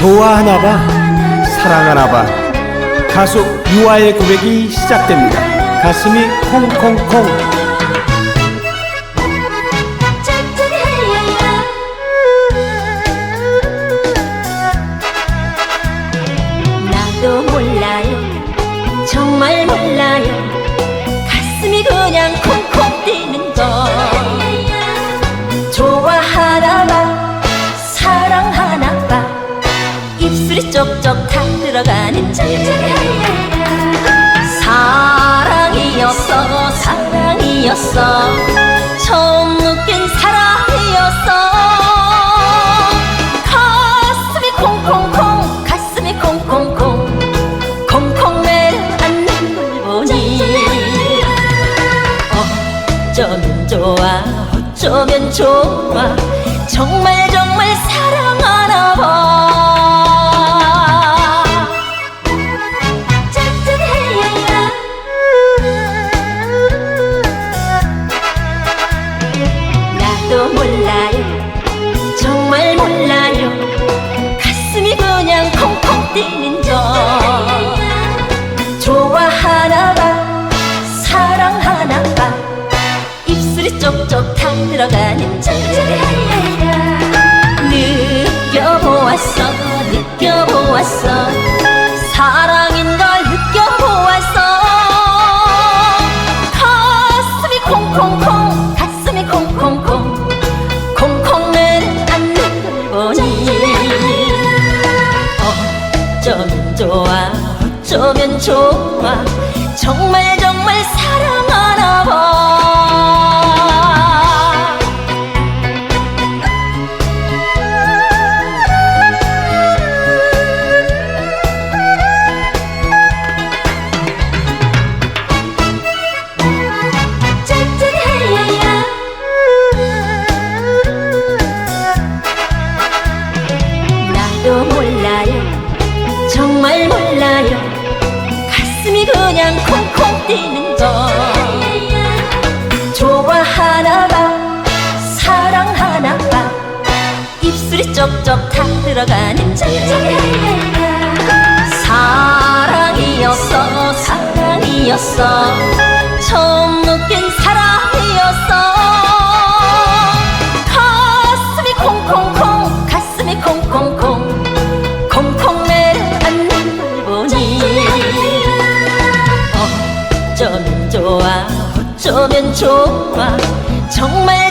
좋아하나 봐 사랑하나 봐. 가수 유아의 고백이 시작됩니다. 가슴이 콩콩콩. 나도 몰라요. 정말 몰라요 들어가는지 사랑이었어 사랑이었어. 처음 느낀 사랑이었어. 가슴이 콩콩콩 가슴이 콩콩콩. 콩콩 내려앉는 걸 보니. 어쩌면 좋아 어쩌면 좋아. 정말 정말 사랑하나 봐 쪽쪽 다 들어가는지 느껴보았어 느껴보았어. 사랑인 걸 느껴보았어. 가슴이 콩콩콩 가슴이 콩콩콩. 콩콩 내려앉는 걸 보니. 어쩌면 좋아 어쩌면 좋아. 정말 정말 사랑하나 봐 나도 몰라요. 정말 몰라요. 가슴이 그냥 콩콩 뛰는 거 좋아하나 봐. 사랑하나 봐. 입술이 쪽쪽 다 들어가는 지 어쩌면 좋아. 정말